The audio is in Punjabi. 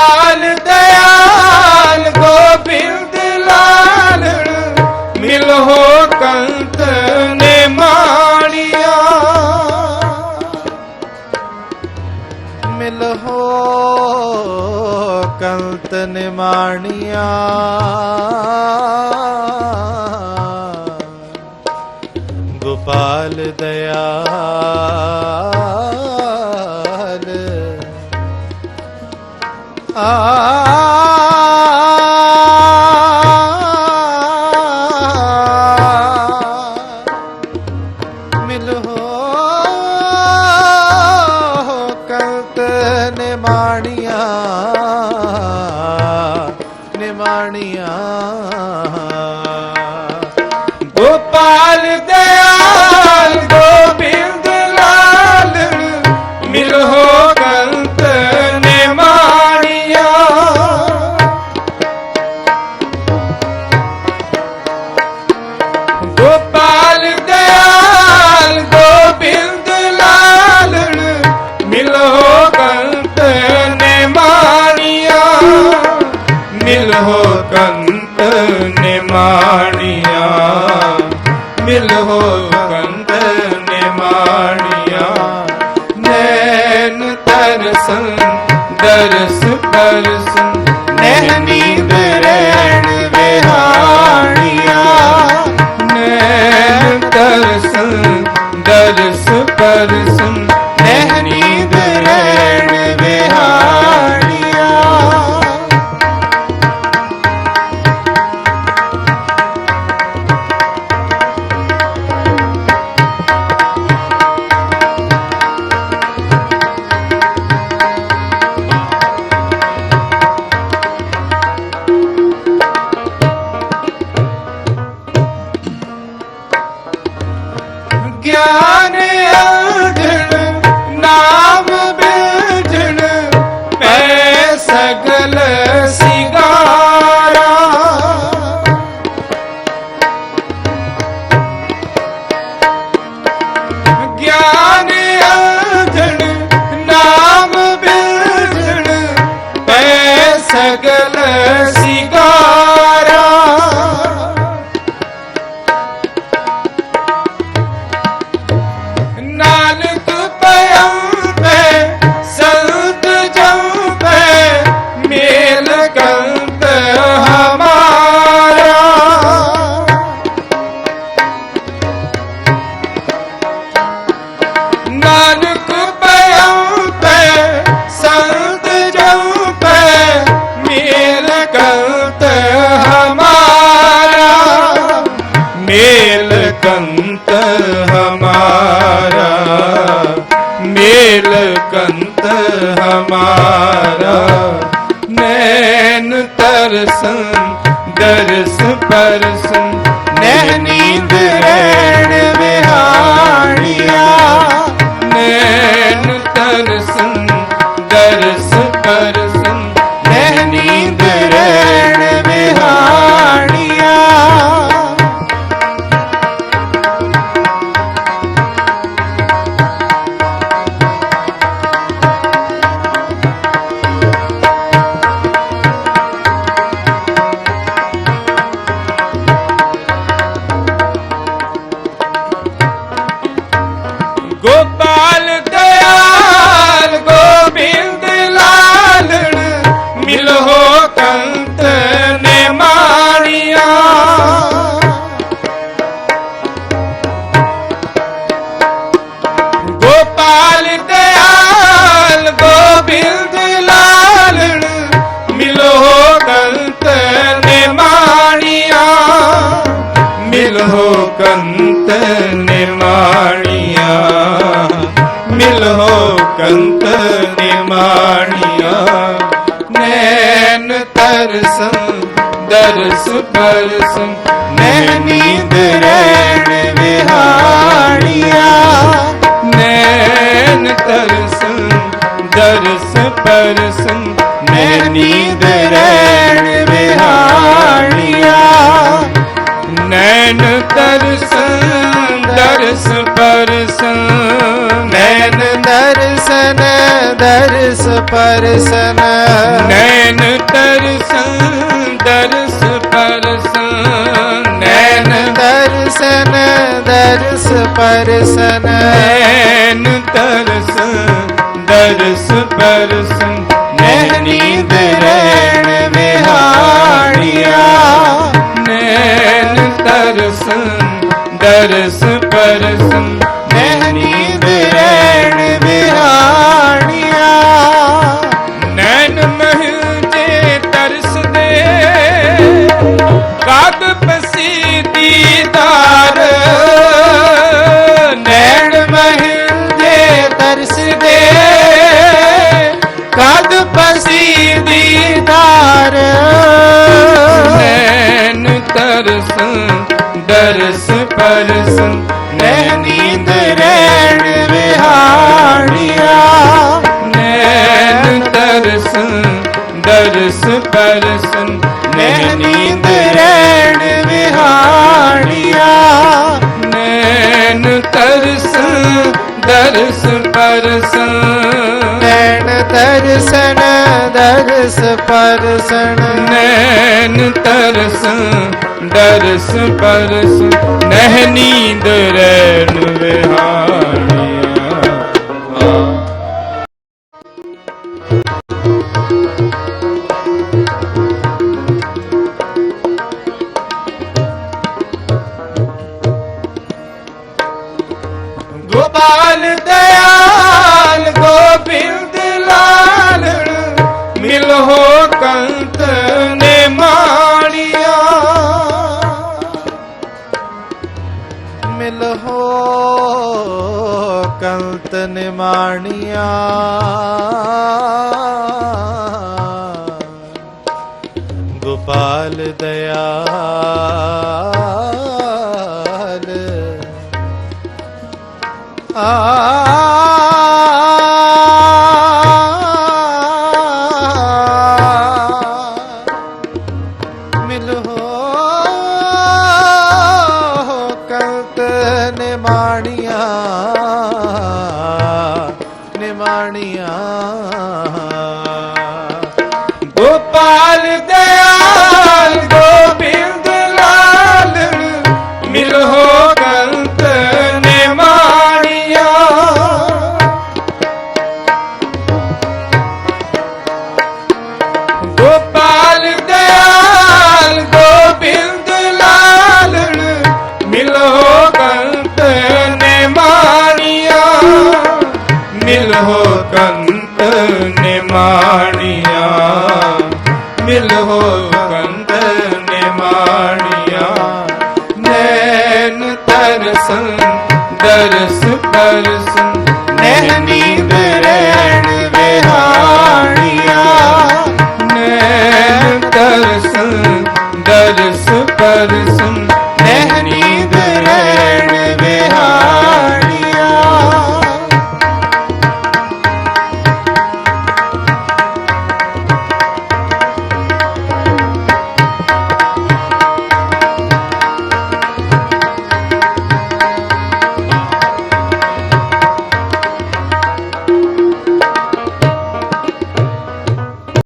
ਗੋਪਾਲ ਦਇਆਲ ਗੋਬਿੰਦ ਲਾਲਣ ਮਿਲੋ ਕੰਤ ਨੇ ਮਾਣੀਆ। ਮਿਲ ਹੋ ਕੰਤ ਨਿਮਾਣੀਆਂ ਗੋਪਾਲ ਦਇਆਲ ਮਿਲ ਹੋ ਕੰਤ ਨਿਮਾਣੀਆਂ ਨਿਮਾਣੀਆਂ ਦਰਸ ਪਰਸਨ ਨੈਣ ਨੀਂਦ ਰਹਿਣ ਵਿਹਾਣੀਆ ਨੈਣ ਤਰਸਨ ഞാൻ ਮੇਲ ਕੰਤ ਹਮਾਰਾ ਨੈਣ ਤਰਸਨ ਦਰਸ ਪਰਸਨ ਨੈਣ ਨੀਂਦ ਰਹਿਣ ਵਿਹਾਣੀਆ ਨੈਣ ਤਰਸਨ ਦਰਸ ਪਰਸਨ ਨੈਣ ਨੀਂਦ ਰਹਿਣ ਵਿਹਾਣੀਆ ਨੈਣ ਤਰਸਨ ਦਰਸ ਪਰਸਨ ਨੈਣ ਨੀਂਦ ਰਹਿਣ ਵਿਹਾਣੀਆ ਨੈਣ ਤਰਸਨ ਦਰਸ ਪਰਸਨ ਨੈਣ ਦਰਸ਼ਨ ਦਰਸ ਪਰਸਨ ਨੈਣ ਤਰਸਨ ਦਰਸ ਪਰਸਨ ਨੈਣ ਨੈਣ ਦਰਸਨ ਦਰਸ ਪਰਸਨ ਨੈਣ ਤਰਸਨ ਦਰਸ ਪਰਸਨ ਨੈਣ ਨੀਂਦ ਰਹਿਣ ਵਿਹਾੜੀਆ ਨੈਣ ਤਰਸਨ ਦਰਸ ਪਰਸਨ ਨਹਿ ਤਰਸਦੇ ਕਦ ਪਸੀ ਦੀਦਾਰ ਨੈਣ ਤਰਸਨ ਦਰਸ ਪਰਸਨ ਨਹਿ ਨੀਂਦ ਰਹਿਣ दर्शन दर्श परसन नैन तरस दर्श पर्स नहनी विहार ਕੰਤ ਨਿਮਾਣੀਆ ਗੋਪਾਲ ਦਇਆਲ। ਆ। ਮਿਲ